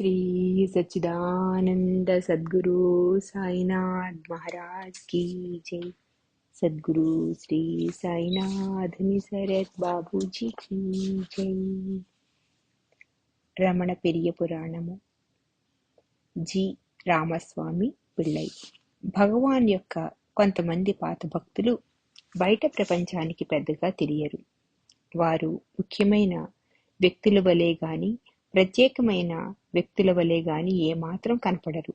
శ్రీ సచ్చిదానంద సద్గురు సాయినాథ్ మహారాజ్ కీ జై. సద్గురు శ్రీ సాయినాథ్ నిసరత్ బాబూజీ కీ జై. రమణ పెరియ పురాణము. జి. రామస్వామి పిళ్ళై. భగవాన్ యొక్క కొంతమంది పాత భక్తులు బయట ప్రపంచానికి పెద్దగా తెలియరు. వారు ముఖ్యమైన వ్యక్తుల వలె గాని ప్రత్యేకమైన వ్యక్తుల వలె గాని ఏమాత్రం కనపడరు.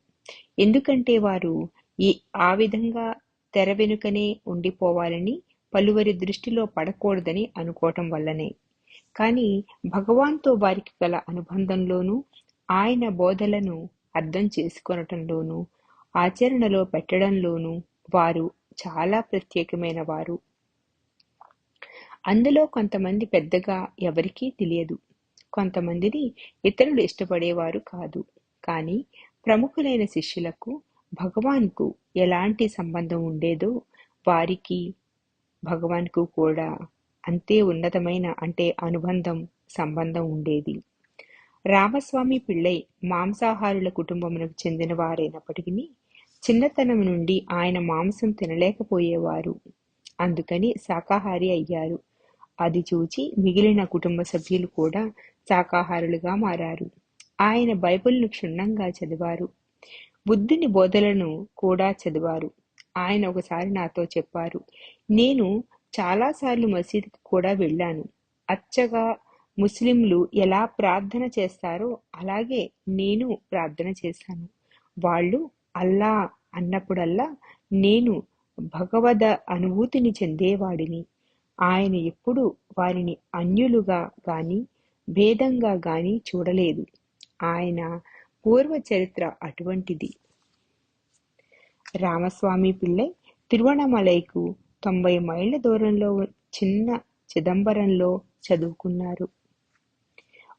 ఎందుకంటే వారు ఈ ఆ విధంగా తెర వెనుకనే ఉండిపోవాలని పలువరి దృష్టిలో పడకూడదని అనుకోవటం వల్లనే. కానీ భగవాన్తో వారికి గల అనుబంధంలోనూ ఆయన బోధలను అర్థం చేసుకొనటంలోనూ ఆచరణలో పెట్టడంలోనూ వారు చాలా ప్రత్యేకమైన వారు. అందులో కొంతమంది పెద్దగా ఎవరికీ తెలియదు. కొంతమందిని ఇతరులు ఇష్టపడేవారు కాదు. కానీ ప్రముఖులైన శిష్యులకు భగవాన్కు ఎలాంటి సంబంధం ఉండేదో వారికి భగవాన్కు కూడా అంతే ఉన్నతమైన అంటే అనుబంధం సంబంధం ఉండేది. రామస్వామి పిళ్ళై మాంసాహారుల కుటుంబమునకు చెందిన వారైనప్పటికీ చిన్నతనం నుండి ఆయన మాంసం తినలేకపోయేవారు. అందుకని శాకాహారి అయ్యారు. అది చూచి మిగిలిన కుటుంబ సభ్యులు కూడా శాకాహారులుగా మారారు. ఆయన బైబిల్ను క్షుణ్ణంగా చదివారు. బుద్ధుని బోధలను కూడా చదివారు. ఆయన ఒకసారి నాతో చెప్పారు నేను చాలాసార్లు మసీదుకు కూడా వెళ్ళాను. అచ్చగా ముస్లింలు ఎలా ప్రార్థన చేస్తారో అలాగే నేను ప్రార్థన చేశాను. వాళ్ళు అల్లా అన్నప్పుడల్లా నేను భగవద అనుభూతిని చెందేవాడిని. ఆయన ఎప్పుడు వారిని అన్యులుగా గాని భేదంగా గాని చూడలేదు. ఆయన పూర్వ చరిత్ర అటువంటిది. రామస్వామి పిళ్ళై తిరువణమలైకు తొంభై మైళ్ళ దూరంలో చిన్న చిదంబరంలో చదువుకున్నారు.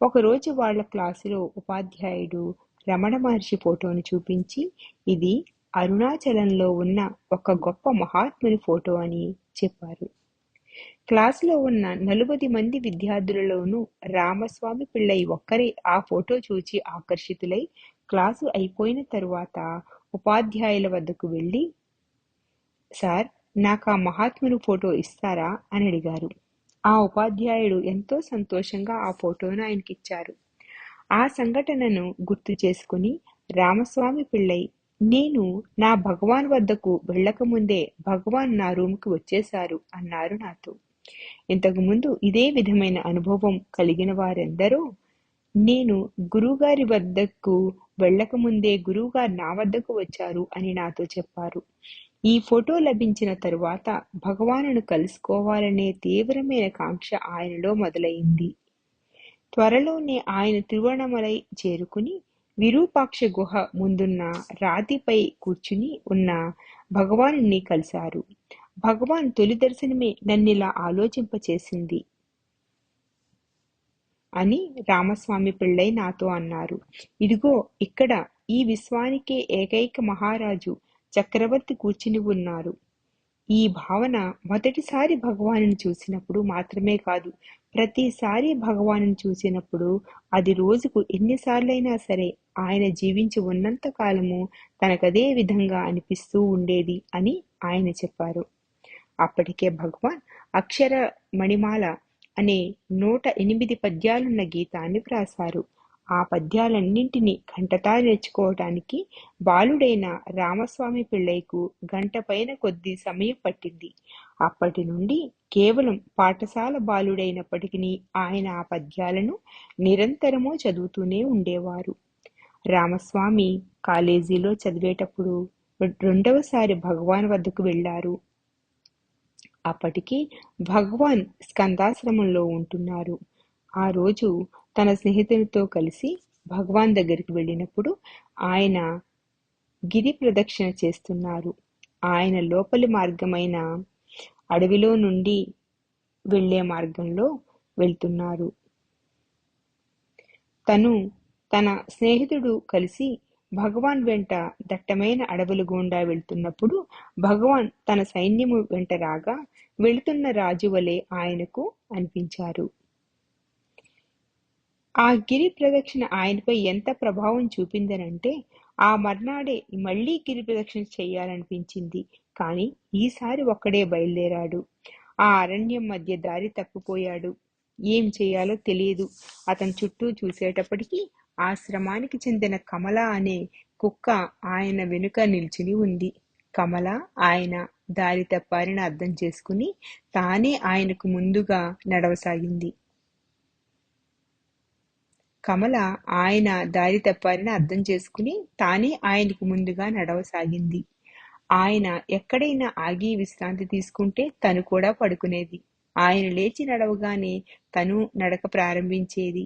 ఒకరోజు వాళ్ళ క్లాసులో ఉపాధ్యాయుడు రమణ మహర్షి ఫోటోను చూపించి ఇది అరుణాచలంలో ఉన్న ఒక గొప్ప మహాత్ముని ఫోటో అని చెప్పారు. క్లాసులో ఉన్న నలుబది మంది విద్యార్థులలోనూ రామస్వామి పిళ్ళై ఒక్కరే ఆ ఫోటో చూచి ఆకర్షితులై క్లాసు అయిపోయిన తరువాత ఉపాధ్యాయుల వద్దకు వెళ్ళి సార్ నాకు ఆ మహాత్మును ఫోటో ఇస్తారా? అని అడిగారు. ఆ ఉపాధ్యాయుడు ఎంతో సంతోషంగా ఆ ఫోటోను ఆయనకిచ్చారు. ఆ సంఘటనను గుర్తు చేసుకుని రామస్వామి పిళ్ళై నేను నా భగవాన్ వద్దకు వెళ్ళకముందే భగవాన్ నా రూమ్కి వచ్చేశారు అన్నారు నాతో. ఇంతకు ముందు ఇదే విధమైన అనుభవం కలిగిన వారెందరో నేను గురువుగారి వద్దకు వెళ్ళకముందే గురువుగారు నా వద్దకు వచ్చారు అని నాతో చెప్పారు. ఈ ఫోటో లభించిన తరువాత భగవానును కలుసుకోవాలనే తీవ్రమైన కాంక్ష ఆయనలో మొదలైంది. త్వరలోనే ఆయన తిరువణమలై చేరుకుని విరూపాక్ష గుహ ముందున్న రాతిపై కూర్చుని ఉన్న భగవాను కలిశారు. భగవాన్ తొలి దర్శనమే నన్నిలా ఆలోచింపచేసింది అని రామస్వామి పిళ్ళై నాతో అన్నారు. ఇదిగో ఇక్కడ ఈ విశ్వానికే ఏకైక మహారాజు చక్రవర్తి కూర్చుని ఉన్నారు. ఈ భావన మొదటిసారి భగవాను చూసినప్పుడు మాత్రమే కాదు ప్రతిసారి భగవాను చూసినప్పుడు అది రోజుకు ఎన్నిసార్లైనా సరే ఆయన జీవించి ఉన్నంత కాలము తనకదే విధంగా అనిపిస్తూ ఉండేది అని ఆయన చెప్పారు. అప్పటికే భగవాన్ అక్షర మణిమాల అనే నూట ఎనిమిది పద్యాలున్న గీతాన్ని వ్రాసారు ఆ పద్యాలన్నింటినీ గంటతా నేర్చుకోవటానికి బాలుడైన రామస్వామి పిళ్ళైకు గంటపైన కొద్దీ కొద్ది సమయం పట్టింది. అప్పటి నుండి కేవలం పాఠశాల బాలుడైనప్పటికీ ఆయన ఆ పద్యాలను నిరంతరము చదువుతూనే ఉండేవారు. రామస్వామి కాలేజీలో చదివేటప్పుడు రెండవసారి భగవాన్ వద్దకు వెళ్ళారు. అప్పటికి భగవాన్ స్కందాశ్రమంలో ఉంటున్నారు. ఆ రోజు తన స్నేహితునితో కలిసి భగవాన్ దగ్గరికి వెళ్ళినప్పుడు ఆయన గిరి ప్రదక్షిణ చేస్తున్నారు. ఆయన లోపలి మార్గమైన అడవిలో నుండి వెళ్ళే మార్గంలో వెళ్తున్నారు. తను తన స్నేహితుడు కలిసి భగవాన్ వెంట దట్టమైన అడవుల గుండా వెళ్తున్నప్పుడు భగవాన్ తన సైన్యము వెంట రాగా వెళుతున్న రాజు వలె ఆయనకు అనిపించారు. ఆ గిరి ప్రదక్షిణ ఆయనపై ఎంత ప్రభావం చూపిందనంటే ఆ మర్నాడే మళ్ళీ గిరి ప్రదక్షిణ చేయాలనిపించింది. కానీ ఈసారి ఒక్కడే బయలుదేరాడు. ఆ అరణ్యం మధ్య దారి తప్పిపోయాడు. ఏం చేయాలో తెలియదు. అతని చుట్టూ చూసేటప్పటికీ ఆశ్రమానికి చెందిన కమల అనే కుక్క ఆయన వెనుక నిల్చుని ఉంది. కమల ఆయన దారి తప్పారని అర్థం చేసుకుని తానే ఆయనకు ముందుగా నడవసాగింది. కమల ఆయన దారి తప్పారని అర్థం చేసుకుని తానే ఆయనకు ముందుగా నడవసాగింది. ఆయన ఎక్కడైనా ఆగి విశ్రాంతి తీసుకుంటే తను కూడా పడుకునేది. ఆయన లేచి నడవగానే తను నడక ప్రారంభించేది.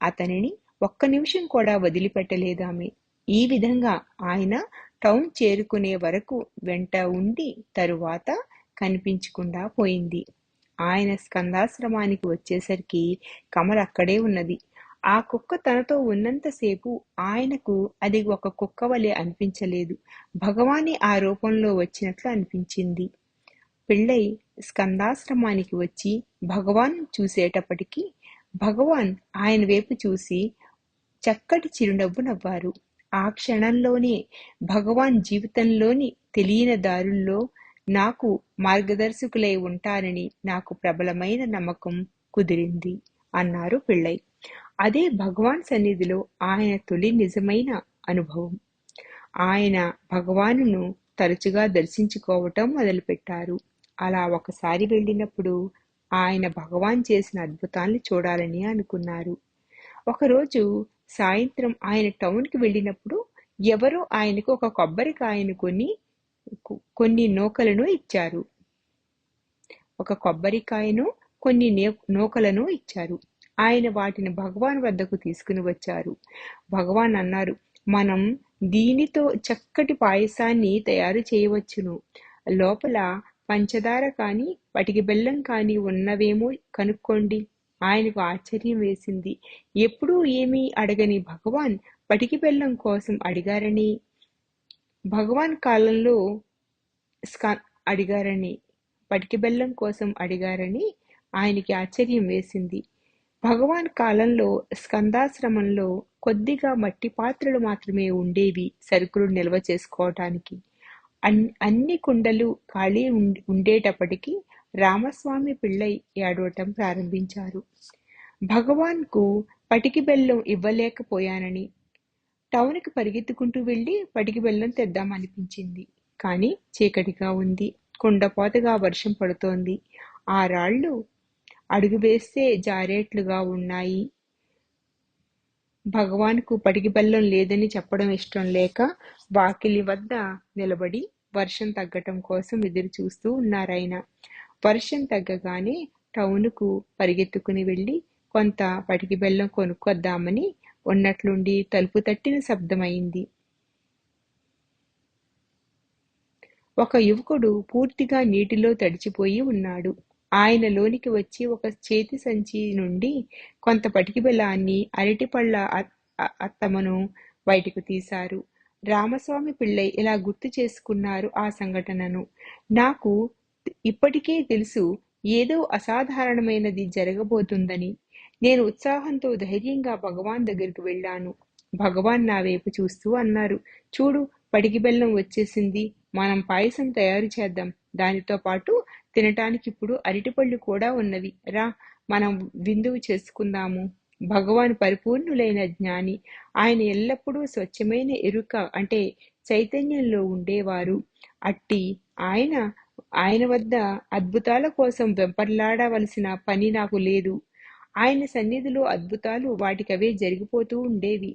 అతనిని ఒక్క నిమిషం కూడా వదిలిపెట్టలేదామె. ఈ విధంగా ఆయన టౌన్ చేరుకునే వరకు వెంట ఉండి తరువాత కనిపించకుండా పోయింది. ఆయన స్కందాశ్రమానికి వచ్చేసరికి కమల అక్కడే ఉన్నది. ఆ కుక్క తనతో ఉన్నంతసేపు ఆయనకు అది ఒక కుక్క వలె అనిపించలేదు. భగవాని ఆ రూపంలో వచ్చినట్లు అనిపించింది. పిళ్ళై స్కందాశ్రమానికి వచ్చి భగవాన్ చూసేటప్పటికీ భగవాన్ ఆయన వైపు చూసి చక్కటి చిరునవ్వు నవ్వారు. ఆ క్షణంలోనే భగవాన్ జీవితంలోని తెలియని దారుల్లో నాకు మార్గదర్శకులై ఉంటారని నాకు ప్రబలమైన నమ్మకం కుదిరింది అన్నారు పిళ్ళై. అదే భగవాన్ సన్నిధిలో ఆయన తొలి నిజమైన అనుభవం. ఆయన భగవానును తరచుగా దర్శించుకోవటం మొదలుపెట్టారు. అలా ఒకసారి వెళ్ళినప్పుడు ఆయన భగవాన్ చేసిన అద్భుతాలను చూడాలని అనుకున్నారు. ఒకరోజు సాయంత్రం ఆయన టౌన్కి వెళ్ళినప్పుడు ఎవరో ఆయనకు ఒక కొబ్బరికాయను కొని కొన్ని నూకలను ఇచ్చారు. ఒక కొబ్బరికాయను కొన్ని నూకలను ఇచ్చారు. ఆయన వాటిని భగవాన్ వద్దకు తీసుకుని వచ్చారు. భగవాన్ అన్నారు మనం దీనితో చక్కటి పాయసాన్ని తయారు చేయవచ్చును. లోపల పంచదార కానీ పటికి బెల్లం కానీ ఉన్నవేమో కనుక్కోండి. ఆయనకు ఆశ్చర్యం వేసింది. ఎప్పుడూ ఏమీ అడగని భగవాన్ పటికి బెల్లం కోసం అడిగారని? భగవాన్ కాలంలో అడిగారని? పటికి బెల్లం కోసం అడిగారని? ఆయనకి ఆశ్చర్యం వేసింది. భగవాన్ కాలంలో స్కందాశ్రమంలో కొద్దిగా మట్టి పాత్రలు మాత్రమే ఉండేవి సరుకులు నిల్వ చేసుకోవటానికి. అన్ని కుండలు ఖాళీ ఉండేటప్పటికీ రామస్వామి పిళ్ళై ఏడవటం ప్రారంభించారు. భగవాన్కు పటికి బెల్లం ఇవ్వలేకపోయానని టౌన్కి పరిగెత్తుకుంటూ వెళ్ళి పటికి బెల్లం తెద్దామనిపించింది. కానీ చీకటిగా ఉంది కుండపోతగా వర్షం పడుతోంది. ఆ రాళ్ళు అడుగు వేస్తే జారేట్లుగా ఉన్నాయి. భగవాన్కు పటికి బెల్లం లేదని చెప్పడం ఇష్టం లేక వాకిలి వద్ద నిలబడి వర్షం తగ్గటం కోసం ఎదురు చూస్తూ ఉన్నారాయన. వర్షం తగ్గగానే టౌన్కు పరిగెత్తుకుని వెళ్ళి కొంత పటికి బెల్లం కొనుక్కొద్దామని ఉన్నట్లుండి తలుపు తట్టిన శబ్దమైంది. ఒక యువకుడు పూర్తిగా నీటిలో తడిచిపోయి ఉన్నాడు. ఆయన లోనికి వచ్చి ఒక చేతి సంచి నుండి కొంత పటికి బెలాన్ని అరటిపళ్ళ అత్తమను బయటకు తీశారు. రామస్వామి పిళ్ళై ఇలా గుర్తు చేసుకున్నారు ఆ సంఘటనను. నాకు ఇప్పటికే తెలుసు ఏదో అసాధారణమైనది జరగబోతుందని. నేను ఉత్సాహంతో ధైర్యంగా భగవాన్ దగ్గరికి వెళ్ళాను. భగవాన్ నా వైపు చూస్తూ అన్నారు చూడు పడికి బెల్లం వచ్చేసింది. మనం పాయసం తయారు చేద్దాం. దానితో పాటు తినటానికి ఇప్పుడు అరటిపళ్ళు కూడా ఉన్నవి. రా మనం విందువు చేసుకుందాము. భగవాన్ పరిపూర్ణులైన జ్ఞాని. ఆయన ఎల్లప్పుడూ స్వచ్ఛమైన ఎరుక అంటే చైతన్యంలో ఉండేవారు. అట్టి ఆయన ఆయన వద్ద అద్భుతాల కోసం వెంపర్లాడవలసిన పని నాకు లేదు. ఆయన సన్నిధిలో అద్భుతాలు వాటికవే జరిగిపోతూ ఉండేవి.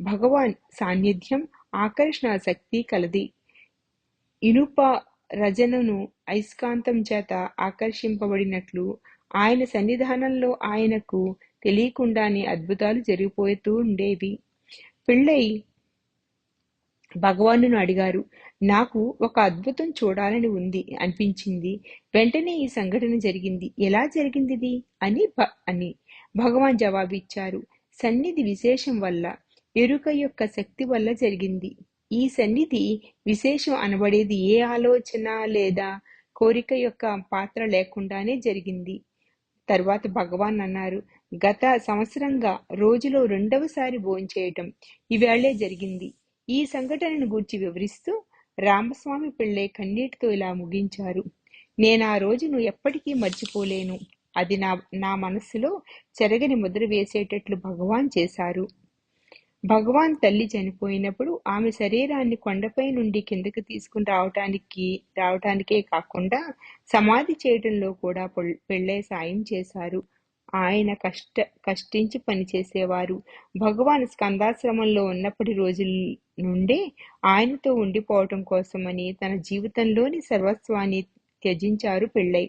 భగవాన్ సాన్నిధ్యం ఆకర్షణ శక్తి కలది. ఇనుప రజనను అయస్కాంతం చేత ఆకర్షింపబడినట్లు ఆయన సన్నిధానంలో ఆయనకు తెలియకుండానే అద్భుతాలు జరిగిపోతూ ఉండేవి. పిళ్ళై భగవానును అడిగారు నాకు ఒక అద్భుతం చూడాలని ఉంది అనిపించింది. వెంటనే ఈ సంఘటన జరిగింది. ఎలా జరిగింది అని అని భగవాన్ జవాబిచ్చారు. సన్నిధి విశేషం వల్ల ఎరుక యొక్క శక్తి వల్ల జరిగింది. ఈ సన్నిధి విశేషం అనబడేది ఏ ఆలోచన లేదా కోరిక యొక్క పాత్ర లేకుండానే జరిగింది. తర్వాత భగవాన్ అన్నారు గత సంవత్సరంగా రోజులో రెండవసారి భోంచేయటం ఈవేళే జరిగింది. ఈ సంఘటనను గూర్చి వివరిస్తూ రామస్వామి పిళ్ళై కన్నీటితో ఇలా ముగించారు. నేను ఆ రోజును ఎప్పటికీ మర్చిపోలేను. అది నా నా మనస్సులో చెరగని ముద్ర వేసేటట్లు భగవాన్ చేశారు. భగవాన్ తల్లి చనిపోయినప్పుడు ఆమె శరీరాన్ని కొండపై నుండి కిందకి తీసుకుని రావటానికి రావటానికే కాకుండా సమాధి చేయటంలో కూడా పెళ్ళై సాయం చేశారు. ఆయన కష్ట కష్టించి పనిచేసేవారు భగవాన్ స్కందాశ్రమంలో ఉన్నప్పటి రోజుల నుండే ఆయనతో ఉండిపోవటం కోసమని తన జీవితంలోని సర్వస్వాన్ని త్యజించారు పెళ్ళై.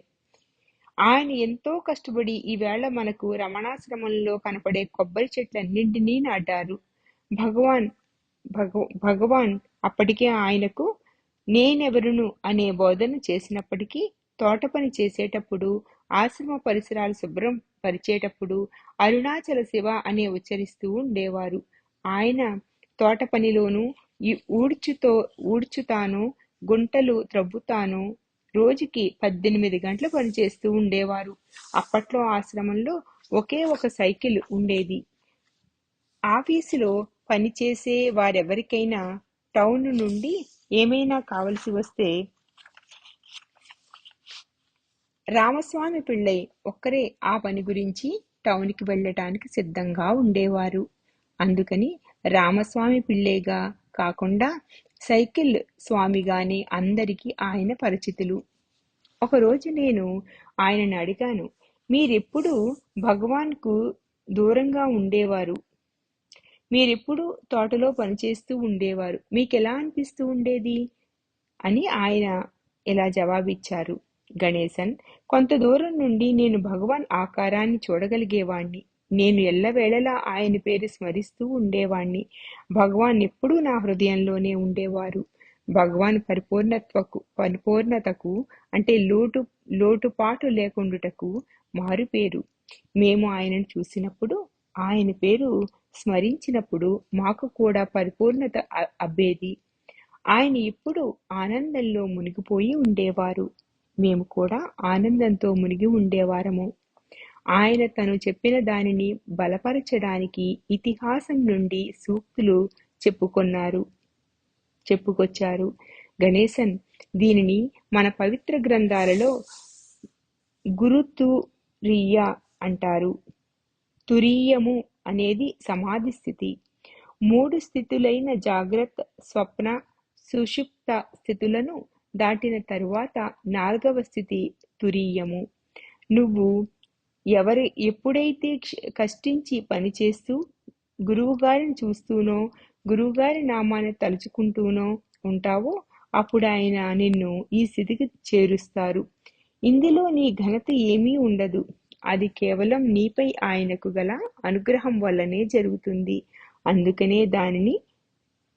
ఆయన ఎంతో కష్టపడి ఈవేళ మనకు రమణాశ్రమంలో కనపడే కొబ్బరి చెట్లన్నింటినీ నాటారు. భగవాన్ భగ భగవాన్ అప్పటికే ఆయనకు నేనెవరును అనే బోధన చేసినప్పటికీ తోట పని చేసేటప్పుడు ఆశ్రమ పరిసరాలు శుభ్రం పరిచేటప్పుడు అరుణాచల శివ అనే ఉచ్చరిస్తూ ఉండేవారు. ఆయన తోట పనిలోనూ ఈ ఊడ్చుతో ఊడ్చుతాను గుంటలు త్రవ్వుతాను రోజుకి పద్దెనిమిది గంటలు పనిచేస్తూ ఉండేవారు. అప్పట్లో ఆశ్రమంలో ఒకే ఒక సైకిల్ ఉండేది. ఆఫీసులో పనిచేసే వారెవరికైనా టౌన్ నుండి ఏమైనా కావలసి వస్తే రామస్వామి పిళ్ళై ఒక్కరే ఆ పని గురించి టౌన్కి వెళ్ళటానికి సిద్ధంగా ఉండేవారు. అందుకని రామస్వామి పిళ్ళేగా కాకుండా సైకిల్ స్వామిగానే అందరికీ ఆయన పరిచితులు. ఒకరోజు నేను ఆయనను అడిగాను మీరెప్పుడు భగవాన్కు దూరంగా ఉండేవారు? మీరెప్పుడు తోటలో పనిచేస్తూ ఉండేవారు. మీకు ఎలా అనిపిస్తూ ఉండేది? అని ఆయన ఇలా జవాబిచ్చారు. గణేశన్ కొంత దూరం నుండి నేను భగవాన్ ఆకారాన్ని చూడగలిగేవాణ్ణి. నేను ఎల్లవేళలా ఆయన పేరు స్మరిస్తూ ఉండేవాణ్ణి. భగవాన్ ఎప్పుడూ నా హృదయంలోనే ఉండేవారు. భగవాన్ పరిపూర్ణత్వకు పరిపూర్ణతకు అంటే లోటు లోటుపాటు లేకుండుటకు మారు పేరు మేము ఆయనను చూసినప్పుడు ఆయన పేరు స్మరించినప్పుడు మాకు కూడా పరిపూర్ణత అబ్బేది. ఆయన ఇప్పుడు ఆనందంలో మునిగిపోయి ఉండేవారు. మేము కూడా ఆనందంతో మునిగి ఉండేవారము. ఆయన తను చెప్పిన దానిని బలపరచడానికి ఇతిహాసం నుండి సూక్తులు చెప్పుకొన్నారు చెప్పుకొచ్చారు. గణేశన్ దీనిని మన పవిత్ర గ్రంథాలలో గురుతురియ అంటారు. తురీయము అనేది సమాధి స్థితి. మూడు స్థితులైన జాగ్రత్త స్వప్న సుషుప్త స్థితులను దాటిన తరువాత నాలుగవ స్థితి తురీయము. నువ్వు ఎవరి ఎప్పుడైతే కష్టించి పనిచేస్తూ గురువుగారిని చూస్తూనో గురువుగారి నామాన్ని తలుచుకుంటూనో ఉంటావో అప్పుడు ఆయన నిన్ను ఈ స్థితికి చేరుస్తారు. ఇందులో నీ ఘనత ఏమీ ఉండదు. అది కేవలం నీపై ఆయనకు గల అనుగ్రహం వల్లనే జరుగుతుంది. అందుకనే దానిని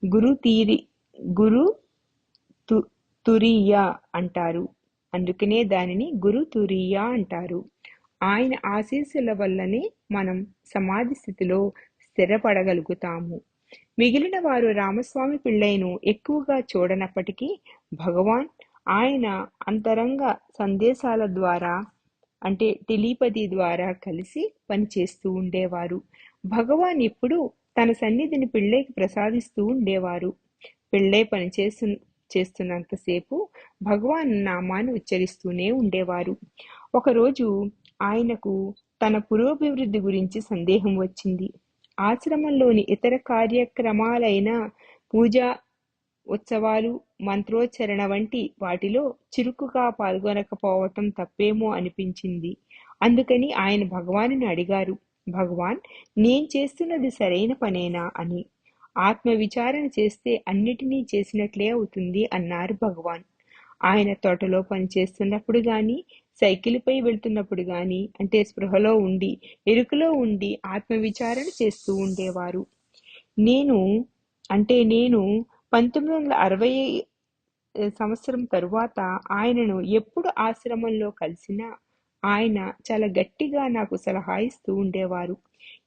గురు తీరి గురు తు అంటారు. అందుకనే దానిని గురు తురియా అంటారు. ఆయన ఆశీస్సుల వల్లనే మనం సమాధి స్థితిలో స్థిరపడగలుగుతాము. మిగిలిన వారు రామస్వామి పిళ్ళైను ఎక్కువగా చూడనప్పటికీ భగవాన్ ఆయన అంతరంగ సందేశాల ద్వారా అంటే టెలిపతి ద్వారా కలిసి పనిచేస్తూ ఉండేవారు. భగవాన్ ఇప్పుడు తన సన్నిధిని పిళ్ళైకి ప్రసాదిస్తూ ఉండేవారు. పిళ్ళై పనిచేస్తు చేస్తున్నంతసేపు భగవాన్ నామాన్ని ఉచ్చరిస్తూనే ఉండేవారు. ఒకరోజు ఆయనకు తన పురోభివృద్ధి గురించి సందేహం వచ్చింది. ఆశ్రమంలోని ఇతర కార్యక్రమాలైన పూజ ఉత్సవాలు మంత్రోచ్చరణ వంటి వాటిలో చురుకుగా పాల్గొనకపోవటం తప్పేమో అనిపించింది. అందుకని ఆయన భగవానుని అడిగారు భగవాన్ నేను చేస్తున్నది సరైన పనేనా? అని. ఆత్మ విచారణ చేస్తే అన్నిటినీ చేసినట్లే అవుతుంది అన్నారు భగవాన్. ఆయన తోటలో పనిచేస్తున్నప్పుడు గాని సైకిల్పై వెళ్తున్నప్పుడు గాని అంటే స్పృహలో ఉండి ఎరుకలో ఉండి ఆత్మ విచారణ చేస్తూ ఉండేవారు. నేను అంటే నేను పంతొమ్మిది వందల అరవై సంవత్సరం తరువాత ఆయనను ఎప్పుడు ఆశ్రమంలో కలిసినా ఆయన చాలా గట్టిగా నాకు సలహా ఇస్తూ ఉండేవారు.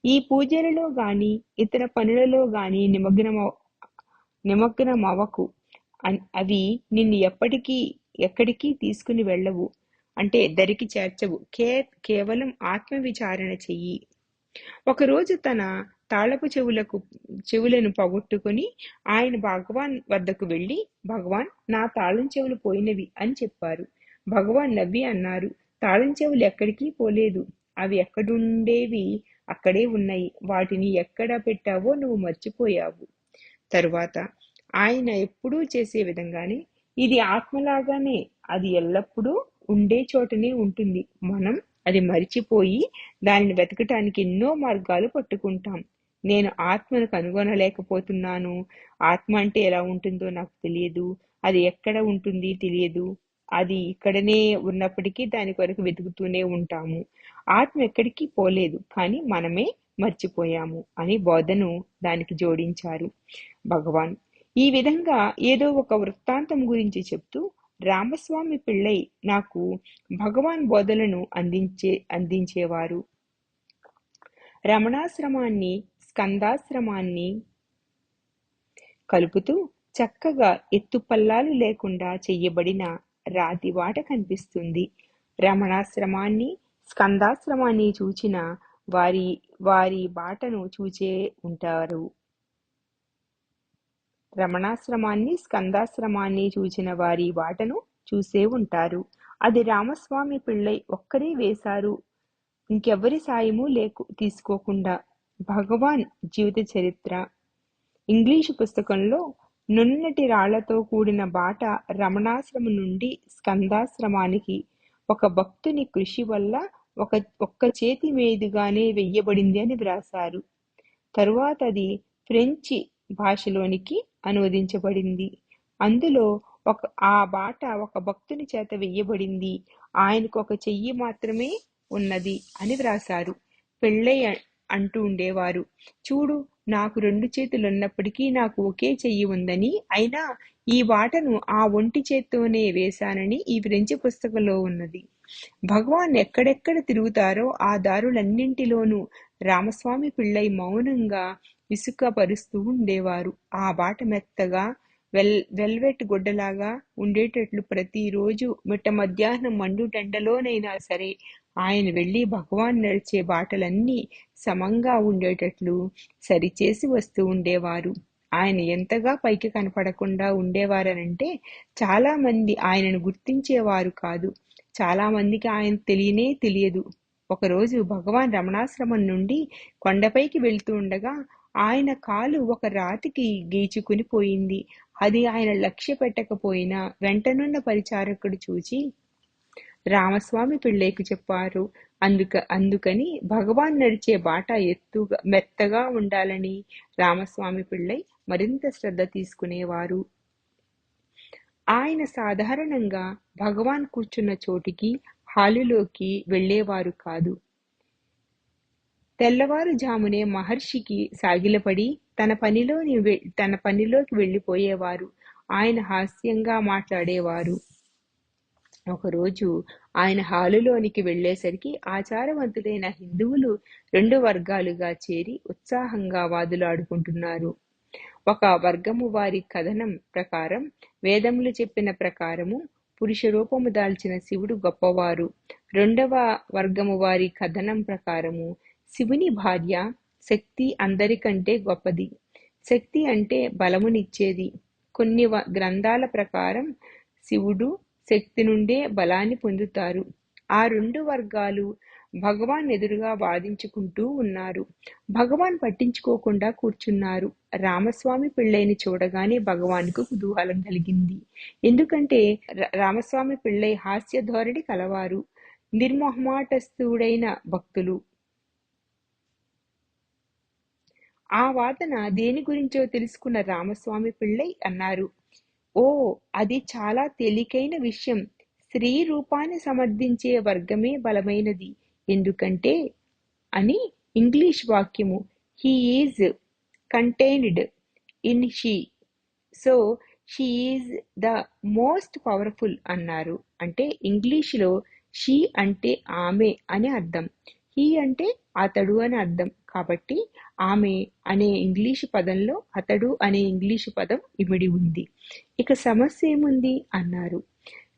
ఈ పూజలలో గాని ఇతర పనులలో గాని నిమగ్నమ నిమగ్నమవకు అన్- అవి నిన్ను ఎప్పటికీ ఎక్కడికి తీసుకుని వెళ్ళవు. అంటే దరికి చేర్చవు. కే కేవలం ఆత్మ విచారణ చెయ్యి. ఒకరోజు తన తాళపు చెవులకు చెవులను పోగొట్టుకుని ఆయన భగవాన్ వద్దకు వెళ్ళి భగవాన్ నా తాళం చెవులు పోయినవి అని చెప్పారు. భగవాన్ నవ్వి అన్నారు తాళం చెవులు ఎక్కడికి పోలేదు. అవి ఎక్కడుండేవి? అక్కడే ఉన్నాయి. వాటిని ఎక్కడ పెట్టావో నువ్వు మర్చిపోయావు. తరువాత ఆయన ఎప్పుడూ చేసే విధంగానే ఇది ఆత్మలాగానే అది ఎల్లప్పుడూ ఉండే చోటనే ఉంటుంది. మనం అది మరిచిపోయి దానిని వెతకటానికి ఎన్నో మార్గాలు పట్టుకుంటాం. నేను ఆత్మను కనుగొనలేకపోతున్నాను. ఆత్మ అంటే ఎలా ఉంటుందో నాకు తెలియదు. అది ఎక్కడ ఉంటుంది తెలియదు. అది ఇక్కడనే ఉన్నప్పటికీ దాని కొరకు వెతుకుతూనే ఉంటాము. ఆత్మ ఎక్కడికి పోలేదు కానీ మనమే మర్చిపోయాము అని బోధను దానికి జోడించారు భగవాన్. ఈ విధంగా ఏదో ఒక వృత్తాంతం గురించి చెప్తూ రామస్వామి పిళ్ళై నాకు భగవాన్ బోధలను అందించే అందించేవారు. రమణాశ్రమాన్ని స్కందాశ్రమాన్ని కలుపుతూ చక్కగా ఎత్తుపల్లాలు లేకుండా చెయ్యబడిన రాతివాట కనిపిస్తుంది. రమణాశ్రమాన్ని స్కందాశ్రమాన్ని చూచిన వారి వారి బాటను చూచే ఉంటారు. రమణాశ్రమాన్ని స్కందాశ్రమాన్ని చూచిన వారి బాటను చూసే ఉంటారు. అది రామస్వామి పిళ్ళై ఒక్కరే వేశారు. ఇంకెవ్వరి సాయము లేకు తీసుకోకుండా భగవాన్ జీవిత చరిత్ర. ఇంగ్లీషు పుస్తకంలో నున్నటి రాళ్ళతో కూడిన బాట రమణాశ్రమం నుండి స్కందాశ్రమానికి ఒక భక్తుని కృషి వల్ల ఒక ఒక్క చేతి మీదుగానే వెయ్యబడింది అని వ్రాశారు. తరువాత అది ఫ్రెంచి భాషలోనికి అనువదించబడింది. అందులో ఒక ఆ బాట ఒక భక్తుని చేత వెయ్యబడింది. ఆయనకు ఒక చెయ్యి మాత్రమే ఉన్నది అని వ్రాశారు. పెళ్ళై అంటూ ఉండేవారు. చూడు నాకు రెండు చేతులు ఉన్నప్పటికీ నాకు ఒకే చెయ్యి ఉందని అయినా ఈ బాటను ఆ ఒంటి చేత్తోనే వేశానని ఈ ఫ్రెంచి పుస్తకంలో ఉన్నది. భగవాన్ ఎక్కడెక్కడ తిరుగుతారో ఆ దారులన్నింటిలోనూ రామస్వామి పిళ్ళై మౌనంగా ఇసుకపరుస్తూ ఉండేవారు. ఆ బాట మెత్తగా వెల్ వెల్వెట్ గుడ్డలాగా ఉండేటట్లు ప్రతిరోజు మిట్ట మధ్యాహ్నం మండుటెండలోనైనా సరే ఆయన వెళ్ళి భగవాన్ నడిచే బాటలన్నీ సమంగా ఉండేటట్లు సరిచేసి వస్తూ ఉండేవారు. ఆయన ఎంతగా పైకి కనపడకుండా ఉండేవారనంటే చాలామంది ఆయనను గుర్తించేవారు కాదు. చాలామందికి ఆయన తెలియనే తెలియదు. ఒకరోజు భగవాన్ రమణాశ్రమం నుండి కొండపైకి వెళ్తూ ఉండగా ఆయన కాలు ఒక రాతికి గీచుకుని పోయింది. అది ఆయన లక్ష్య పెట్టకపోయినా వెంటనున్న పరిచారకుడు చూచి రామస్వామి పిళ్ళైకి చెప్పారు. అందుక అందుకని భగవాన్ నడిచే బాట ఎత్తుగా మెత్తగా ఉండాలని రామస్వామి పిళ్ళై మరింత శ్రద్ధ తీసుకునేవారు. ఆయన సాధారణంగా భగవాన్ కూర్చున్న చోటికి హాలులోకి వెళ్ళేవారు కాదు. తెల్లవారుజామునే మహర్షికి సాగిలపడి తన పనిలోని తన పనిలోకి వెళ్ళిపోయేవారు. ఆయన హాస్యంగా మాట్లాడేవారు. ఒకరోజు ఆయన హాలులోనికి వెళ్ళేసరికి ఆచారవంతులైన హిందువులు రెండు వర్గాలుగా చేరి ఉత్సాహంగా వాదులాడుకుంటున్నారు. ఒక వర్గము వారి కథనం ప్రకారం వేదములు చెప్పిన ప్రకారము పురుష రూపము దాల్చిన శివుడు గొప్పవారు. రెండవ వర్గము వారి కథనం ప్రకారము శివుని భార్య శక్తి అందరికంటే గొప్పది. శక్తి అంటే బలమునిచ్చేది. కొన్ని గ్రంథాల ప్రకారం శివుడు శక్తి నుండే బలాన్ని పొందుతారు. ఆ రెండు వర్గాలు భగవాన్ ఎదురుగా వాదించుకుంటూ ఉన్నారు. భగవాన్ పట్టించుకోకుండా కూర్చున్నారు. రామస్వామి పిళ్ళైని చూడగానే భగవాన్కు కుతూహలం కలిగింది. ఎందుకంటే రామస్వామి పిళ్ళై హాస్య ధోరణి కలవారు. నిర్మోహమాటస్థుడైన భక్తులు. ఆ వాదన దేని గురించో తెలుసుకున్న రామస్వామి పిళ్ళై అన్నారు. ఓ అది చాలా తేలికైన విషయం. స్త్రీ రూపాన్ని సమర్థించే వర్గమే బలమైనది. ఎందుకంటే అని ఇంగ్లీష్ వాక్యము he is contained in she so she is the most powerful అన్నారు. అంటే ఇంగ్లీష్లో షీ అంటే ఆమె అని అర్థం. హీ అంటే అతడు అని అర్థం. కాబట్టి ఆమె అనే ఇంగ్లీషు పదంలో అతడు అనే ఇంగ్లీషు పదం ఇమిడి ఉంది. ఇక సమస్య ఏముంది? అన్నారు.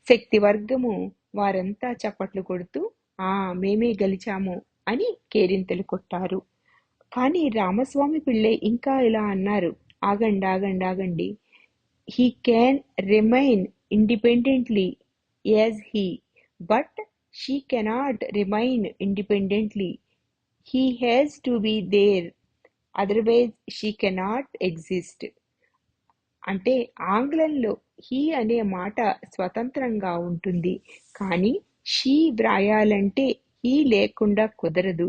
శక్తి వర్గము వారంతా చప్పట్లు కొడుతూ ఆ మేమే గెలిచాము అని కేరింతలు కొట్టారు. కానీ రామస్వామి పిళ్ళై ఇంకా ఇలా అన్నారు. ఆగండి ఆగండి ఆగండి. He can remain independently as he but she cannot remain independently He has to be there, otherwise she cannot exist అంటే ఆంగ్లంలో హీ అనే మాట స్వతంత్రంగా ఉంటుంది. కానీ షీ వ్రాయాలంటే హీ లేకుండా కుదరదు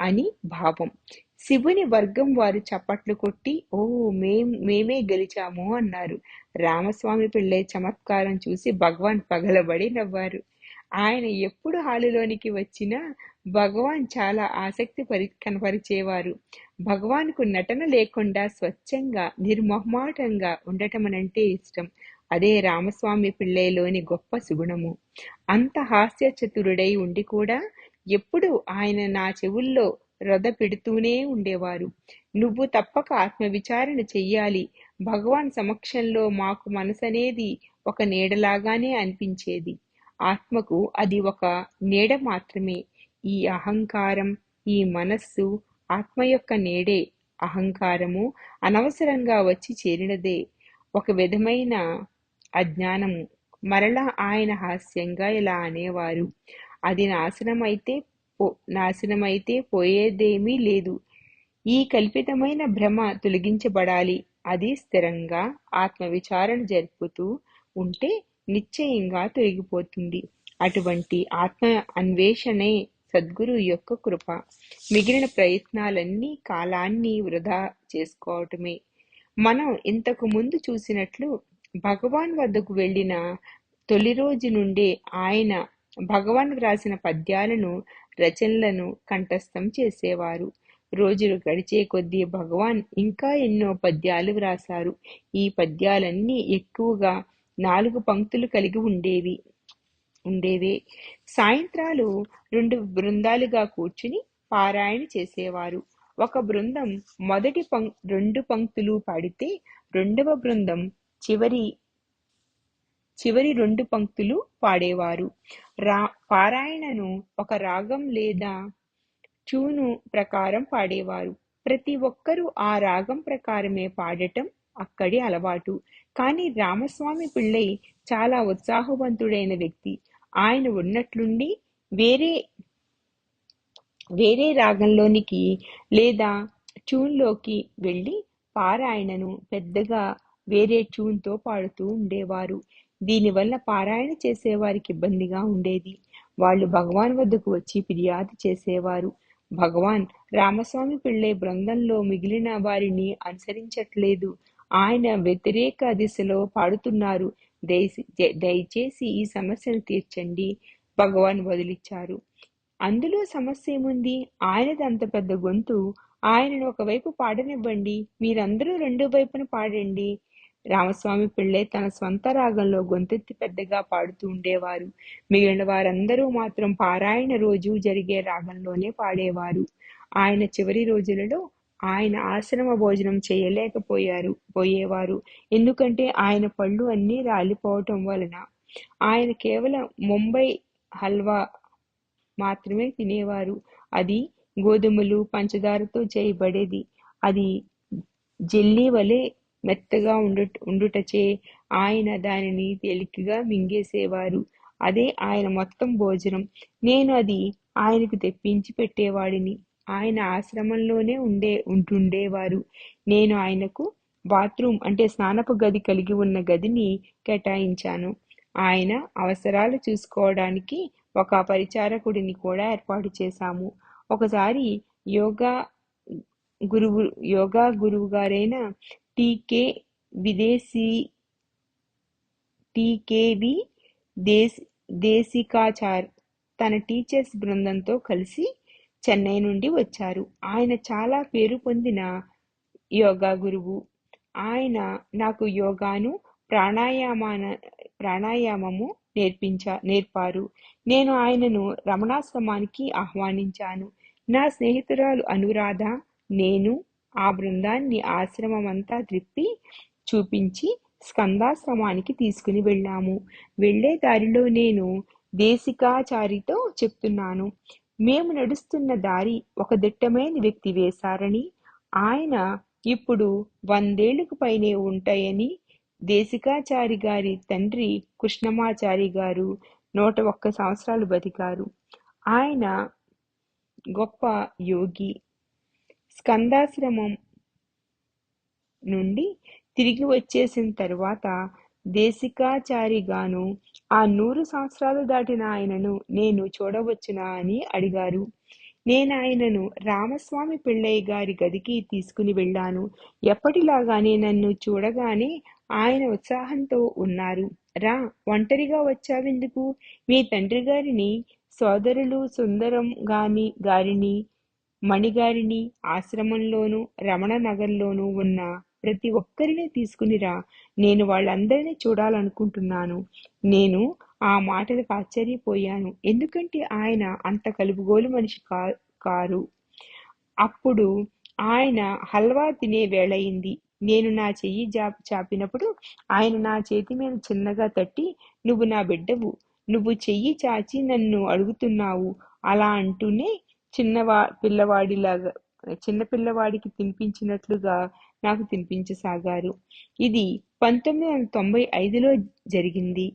అని భావం. శివుని వర్గం వారు చప్పట్లు కొట్టి ఓ మేం మేమే గెలిచాము అన్నారు. రామస్వామి పిళ్ళై చమత్కారం చూసి భగవాన్ పగలబడి నవ్వారు. ఆయన ఎప్పుడు హాలులోనికి వచ్చినా భగవాన్ చాలా ఆసక్తి పరి కనపరిచేవారు. భగవాన్కు నటన లేకుండా స్వచ్ఛంగా నిర్మొహమాటంగా ఉండటమనంటే ఇష్టం. అదే రామస్వామి పిళ్ళైలోని గొప్ప సుగుణము. అంత హాస్య చతురుడై ఉండి కూడా ఎప్పుడు ఆయన నా చెవుల్లో రొద పెడుతూనే ఉండేవారు. నువ్వు తప్పక ఆత్మవిచారణ చెయ్యాలి. భగవాన్ సమక్షంలో మాకు మనసనేది ఒక నీడలాగానే అనిపించేది. ఆత్మకు అది ఒక నీడ మాత్రమే. ఈ అహంకారం ఈ మనస్సు ఆత్మ యొక్క నీడే. అహంకారము అనవసరంగా వచ్చి చేరినదే. ఒక విధమైన అజ్ఞానము. మరలా ఆయన హాస్యంగా ఇలా అనేవారు. అది నాశనమైతే పో నాశనమైతే పోయేదేమీ లేదు. ఈ కల్పితమైన భ్రమ తొలగించబడాలి. అది స్థిరంగా ఆత్మవిచారణ జరుపుతూ ఉంటే నిశ్చయంగా తొలగిపోతుంది. అటువంటి ఆత్మ అన్వేషణే సద్గురు యొక్క కృప. మిగిలిన ప్రయత్నాలన్నీ కాలాన్ని వృధా చేసుకోవటమే. మనం ఇంతకు ముందు చూసినట్లు భగవాన్ వద్దకు వెళ్ళిన తొలి రోజు నుండే ఆయన భగవాన్ వ్రాసిన పద్యాలను రచనలను కంఠస్థం చేసేవారు. రోజులు గడిచే కొద్దీ భగవాన్ ఇంకా ఎన్నో పద్యాలు వ్రాసారు ఈ పద్యాలన్నీ ఎక్కువగా నాలుగు పంక్తులు కలిగి ఉండేవి ఉండేవే. సాయంత్రాలు రెండు బృందాలుగా కూర్చుని పారాయణ చేసేవారు. ఒక బృందం మొదటి పం రెండు పంక్తులు పాడితే రెండవ బృందం చివరి చివరి రెండు పంక్తులు పాడేవారు. రా పారాయణను ఒక రాగం లేదా చూను ప్రకారం పాడేవారు. ప్రతి ఒక్కరూ ఆ రాగం ప్రకారమే పాడటం అక్కడి అలవాటు. కానీ రామస్వామి పిళ్ళై చాలా ఉత్సాహవంతుడైన వ్యక్తి. ఆయన ఉన్నట్లుండి వేరే వేరే రాగంలోనికి లేదా ట్యూన్లోకి వెళ్ళి పారాయణను పెద్దగా వేరే ట్యూన్తో పాడుతూ ఉండేవారు. దీనివల్ల పారాయణ చేసేవారికి ఇబ్బందిగా ఉండేది. వాళ్ళు భగవాన్ వద్దకు వచ్చి ఫిర్యాదు చేసేవారు. భగవాన్ రామస్వామి పిళ్ళై బృందంలో మిగిలిన వారిని అనుసరించట్లేదు. ఆయన వ్యతిరేక దిశలో పాడుతున్నారు. దయచేసి దయచేసి ఈ సమస్యను తీర్చండి. భగవాన్ వదిలిచ్చారు. అందులో సమస్య ఏముంది? ఆయనది అంత పెద్ద గొంతు. ఆయనను ఒకవైపు పాడనివ్వండి. మీరందరూ రెండో వైపున పాడండి. రామస్వామి పిళ్ళై తన స్వంత రాగంలో గొంతెత్తి పెద్దగా పాడుతూ ఉండేవారు. మిగిలిన వారందరూ మాత్రం పారాయణ రోజు జరిగే రాగంలోనే పాడేవారు. ఆయన చివరి రోజులలో ఆయన ఆశ్రమ భోజనం చేయలేకపోయారు పోయేవారు. ఎందుకంటే ఆయన పళ్ళు అన్నీ రాలిపోవటం వలన. ఆయన కేవలం ముంబై హల్వా మాత్రమే తినేవారు. అది గోధుమలు పంచదారతో చేయబడేది. అది జెల్లీ వలె మెత్తగా ఉండు ఉండుటచే ఆయన దానిని తేలికగా మింగేసేవారు. అదే ఆయన మొత్తం భోజనం. నేను అది ఆయనకు తెప్పించి పెట్టేవాడిని. ఆయన ఆశ్రమంలోనే ఉండే ఉంటుండేవారు. నేను ఆయనకు బాత్రూమ్ అంటే స్నానపు గది కలిగి ఉన్న గదిని కేటాయించాను. ఆయన అవసరాలు చూసుకోవడానికి ఒక పరిచారకుడిని కూడా ఏర్పాటు చేశాము. ఒకసారి యోగా గురువు యోగా గురువు గారైన టీకే విదేశీ టీకేవి దేశ్ దేశికాచార్ తన టీచర్స్ బృందంతో కలిసి చెన్నై నుండి వచ్చారు. ఆయన చాలా పేరు పొందిన యోగా గురువు. ఆయన నాకు యోగాను ప్రాణాయామాన ప్రాణాయామము నేర్పించా నేర్పారు. నేను ఆయనను రమణాశ్రమానికి ఆహ్వానించాను. నా స్నేహితురాలు అనురాధ నేను ఆ బృందాన్ని ఆశ్రమం అంతా త్రిప్పి చూపించి స్కందాశ్రమానికి తీసుకుని వెళ్ళాము. వెళ్ళే దారిలో నేను దేశికాచారితో చెప్తున్నాను. మేము నడుస్తున్న దారి ఒక దిట్టమైన వ్యక్తి వేశారని ఆయన ఇప్పుడు వందేళ్ళకు పైనే ఉంటాయని దేశికాచారి గారి తండ్రి కృష్ణమాచారి గారు నూట ఒక్క సంవత్సరాలు బతికారు. ఆయన గొప్ప యోగి. స్కందాశ్రమం నుండి తిరిగి వచ్చేసిన తర్వాత దేశికాచారిగాను ఆ నూరు సంవత్సరాలు దాటిన ఆయనను నేను చూడవచ్చునా అని అడిగారు. నేను ఆయనను రామస్వామి పిళ్ళయ్య గారి గదికి తీసుకుని వెళ్ళాను. ఎప్పటిలాగానే నన్ను చూడగానే ఆయన ఉత్సాహంతో ఉన్నారు. రా ఒంటరిగా వచ్చావెందుకు? మీ తండ్రి గారిని సోదరులు సుందరం గాని గారిని మణిగారిని ఆశ్రమంలోనూ రమణ నగర్లోనూ ఉన్న ప్రతి ఒక్కరిని తీసుకునిరా నేను వాళ్ళందరినీ చూడాలనుకుంటున్నాను. నేను ఆ మాటలకు ఆశ్చర్యపోయాను. ఎందుకంటే ఆయన అంత కలుపుగోలు మనిషి కా కారు. అప్పుడు ఆయన హల్వా తినే వేళయింది. నేను నా చెయ్యి జా చాపినప్పుడు ఆయన నా చేతి మీద చిన్నగా తట్టి నువ్వు నా బిడ్డవు. నువ్వు చెయ్యి చాచి నన్ను అడుగుతున్నావు. అలా అంటూనే చిన్నవా పిల్లవాడిలాగా చిన్నపిల్లవాడికి తినిపించినట్లుగా నాకు తినిపించసాగారు. ఇది పంతొమ్మిది వందల తొంభై ఐదులో జరిగింది.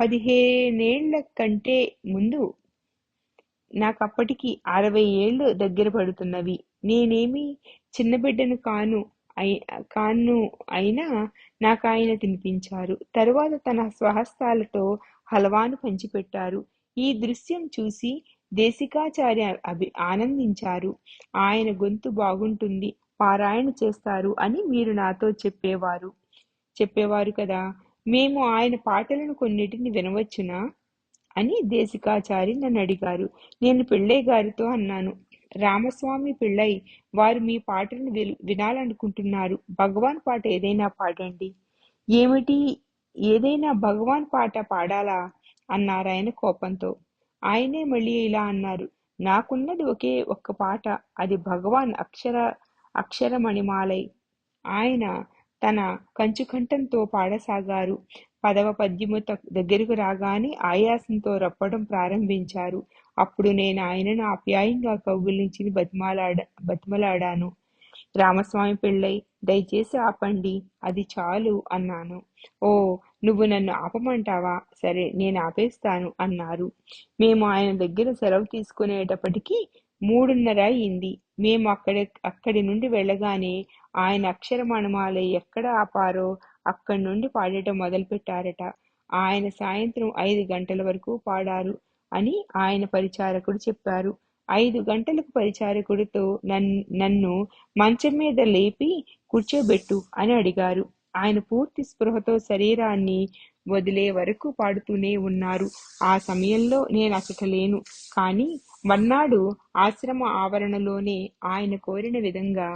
పదిహేనేళ్ళ కంటే ముందు నాకు అప్పటికి అరవై ఏళ్ళు దగ్గర పడుతున్నవి. నేనేమి చిన్న బిడ్డను కాను అయి- కాను అయినా నాకు ఆయన తినిపించారు. తరువాత తన స్వహస్తాలతో హల్వాను పంచిపెట్టారు. ఈ దృశ్యం చూసి దేశికాచార్య అభి ఆనందించారు. ఆయన గొంతు బాగుంటుంది పారాయణ చేస్తారు అని మీరు నాతో చెప్పేవారు. చెప్పేవారు కదా? మేము ఆయన పాటలను కొన్నిటిని వినవచ్చునా? అని దేశికాచారి నన్ను అడిగారు. నేను పిళ్ళై గారితో అన్నాను. రామస్వామి పిళ్ళై వారు మీ పాటను వినాలనుకుంటున్నారు. భగవాన్ పాట ఏదైనా పాడండి. ఏమిటి? ఏదైనా భగవాన్ పాట పాడాలా? అన్నారు ఆయన కోపంతో. ఆయనే మళ్ళీ ఇలా అన్నారు. నాకున్నది ఒకే ఒక్క పాట అది భగవాన్ అక్షర అక్షరమణిమాలై. ఆయన తన కంచుకంఠంతో పాడసాగారు. పదవ పద్యము దగ్గరకు రాగానే ఆయాసంతో రప్పడం ప్రారంభించారు. అప్పుడు నేను ఆయనను ఆప్యాయంగా కౌగులించి బతిమాలాడ బతిమలాడాను. రామస్వామి పిళ్ళై దయచేసి ఆపండి అది చాలు అన్నాను. ఓ నువ్వు నన్ను ఆపమంటావా? సరే నేను ఆపేస్తాను అన్నారు. మేము ఆయన దగ్గర సెలవు తీసుకునేటప్పటికీ మూడున్నర అయింది. మేము అక్కడ అక్కడి నుండి వెళ్ళగానే ఆయన అక్షరమణమాలై ఎక్కడ ఆపారో అక్కడి నుండి పాడటం మొదలుపెట్టారట. ఆయన సాయంత్రం ఐదు గంటల వరకు పాడారు అని ఆయన పరిచారకుడు చెప్పారు. ఐదు గంటలకు పరిచారకుడితో నన్ను నన్ను మంచం మీద లేపి కూర్చోబెట్టు అని అడిగారు. ఆయన పూర్తి స్పృహతో శరీరాన్ని వదిలే వరకు పాడుతూనే ఉన్నారు. ఆ సమయంలో నేను అచ్చట లేను కానీ మన్నాడు ఆశ్రమ ఆవరణలోనే ఆయన కోరిన విధంగా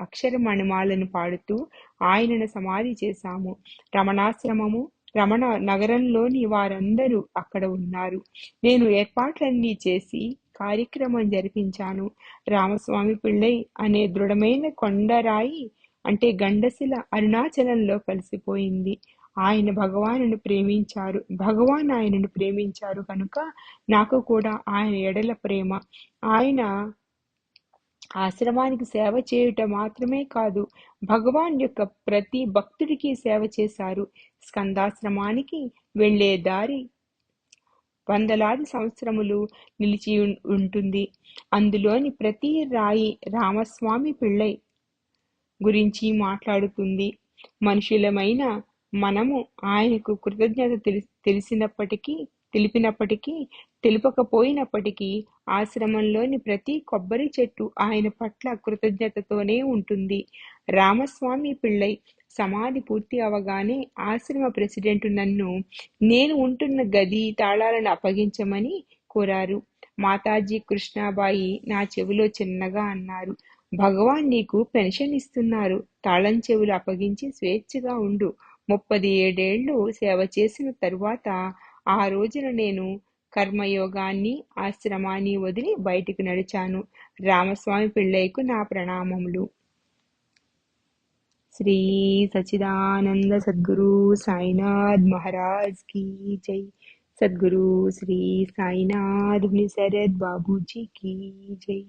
అక్షరమణిమాలను పాడుతూ ఆయనను సమాధి చేశాము. రమణాశ్రమము రమణ నగరంలోని వారందరూ అక్కడ ఉన్నారు. నేను ఏర్పాట్లన్నీ చేసి కార్యక్రమం జరిపించాను. రామస్వామి పిళ్ళై అనే దృఢమైన కొండరాయి అంటే గండశిల అరుణాచలంలో కలిసిపోయింది. ఆయన భగవానుని ప్రేమించారు. భగవాన్ ఆయనను ప్రేమించారు కనుక నాకు కూడా ఆయన ఎడల ప్రేమ. ఆయన ఆశ్రమానికి సేవ చేయుట మాత్రమే కాదు భగవాన్ యొక్క ప్రతి భక్తుడికి సేవ చేశారు. స్కందాశ్రమానికి వెళ్ళే దారి వందలాది సంవత్సరములు నిలిచి ఉంటుంది. అందులోని ప్రతి రాయి రామస్వామి పిళ్ళై గురించి మాట్లాడుతుంది. మనుషులమైన మనము ఆయనకు కృతజ్ఞత తెలి తెలిసినప్పటికీ తెలిపినప్పటికీ తెలుపకపోయినప్పటికీ ఆశ్రమంలోని ప్రతి కొబ్బరి చెట్టు ఆయన పట్ల కృతజ్ఞతతోనే ఉంటుంది. రామస్వామి పిళ్ళై సమాధి పూర్తి అవగానే ఆశ్రమ ప్రెసిడెంట్ నన్ను నేను ఉంటున్న గది తాళాలను అప్పగించమని కోరారు. మాతాజీ కృష్ణాబాయి నా చెవిలో చిన్నగా అన్నారు. భగవాన్ నీకు పెన్షన్ ఇస్తున్నారు. తాళం చెవులు అప్పగించి స్వేచ్ఛగా ఉండు. ముప్పది ఏడేళ్ళు సేవ చేసిన తరువాత ఆ రోజున నేను కర్మయోగాన్ని ఆశ్రమాన్ని వదిలి బయటికి నడిచాను. రామస్వామి పిళ్ళైకు నా ప్రణామములు. శ్రీ సచిదానంద సద్గురు సాయినాథ్ మహారాజ్ కీ జై. సద్గురు శ్రీ సాయినాథ్ శరద్ బాబూజీ కీ జై.